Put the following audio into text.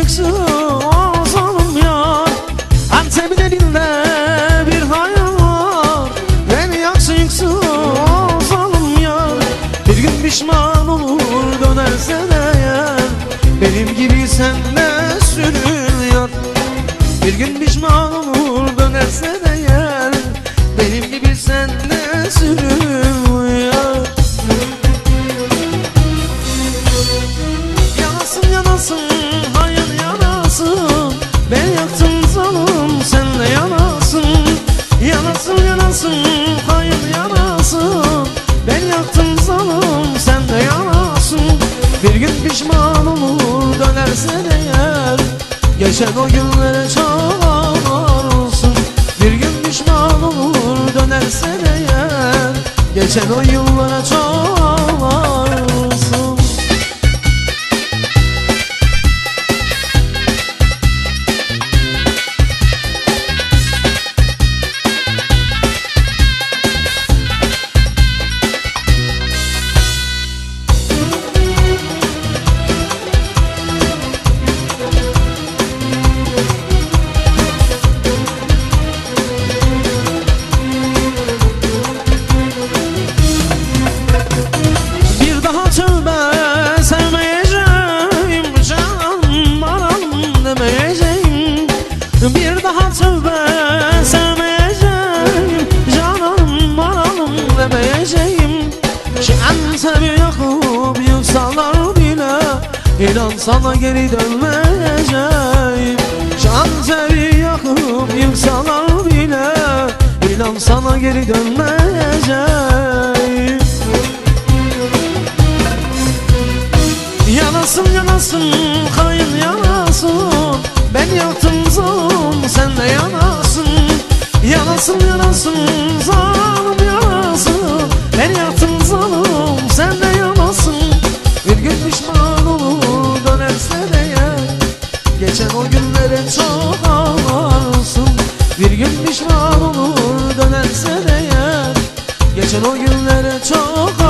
yıksın azalım ya. Antep derinde bir hayal var. Beni yaksın yıksın azalım ya. Bir gün pişman olur dönersen eğer Benim gibi sen de sürünüyor Bir gün pişman olur dönersen eğer Benim gibi sen de Yanasın yanasın. Zalim sen de yanasın Bir gün pişman olur dönerse de yer. Geçen o günlere çağırsın Bir gün pişman olur dönerse de yer. Geçen o yıllara çağırsın Şansevi yakıp yıksalar bile İnan sana geri dönmeyeceğim. Şansevi yakıp yıksalar bile İnan sana geri dönmeyeceğim. Yanasın yanasın hayır yanasın. Ben yaktım zalim sen de yanasın. Yanasın yanasın zalim Geçen o günlerin çok ağlarsın. Bir gün pişman olur dönersen eğer Geçen o günlerin çok ağlarsın